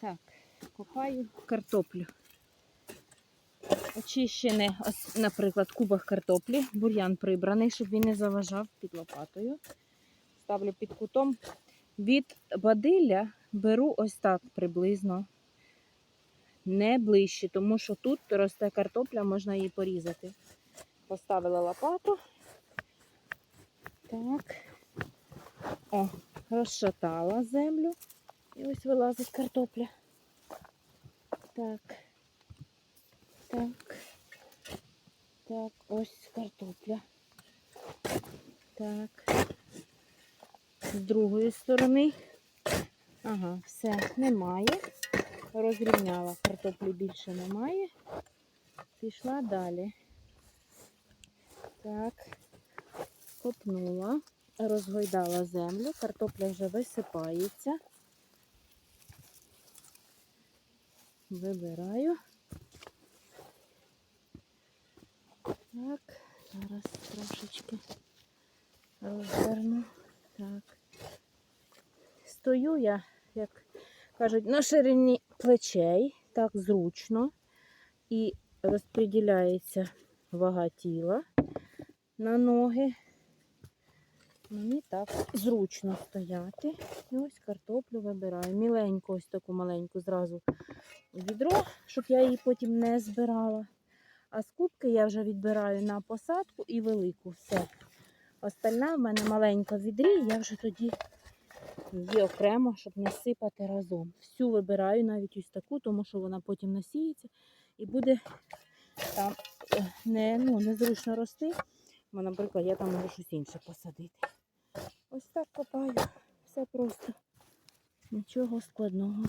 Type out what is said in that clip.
Так, копаю картоплю. Очищений, ось, наприклад, кубах картоплі, бур'ян прибраний, щоб він не заважав під лопатою. Ставлю під кутом. Від бадилля беру ось так приблизно. Не ближче, тому що тут росте картопля, можна її порізати. Поставила лопату. Так. О, розшатала землю. І ось вилазить картопля. Так. Так. Так, ось картопля. Так. З другої сторони. Ага, все, немає. Розрівняла. Картоплі більше немає. Пішла далі. Так. Копнула, розгойдала землю, картопля вже висипається. Вибираю. Так, зараз трошечки розверну. Так. Стою я, як кажуть, на ширині плечей, так зручно. І розподіляється вага тіла на ноги. Мені так зручно стояти. Ось картоплю вибираю. Міленьку, ось таку маленьку зразу відро, щоб я її потім не збирала. А з я вже відбираю на посадку і велику. Все. Остальна в мене маленька в відрі, я вже тоді її окремо, щоб не сипати разом. Всю вибираю навіть ось таку, тому що вона потім насіється і буде там е, не, ну, незручно рости. Бо, наприклад, я там можу щось інше посадити. Так копаю. Все просто. Нічого складного.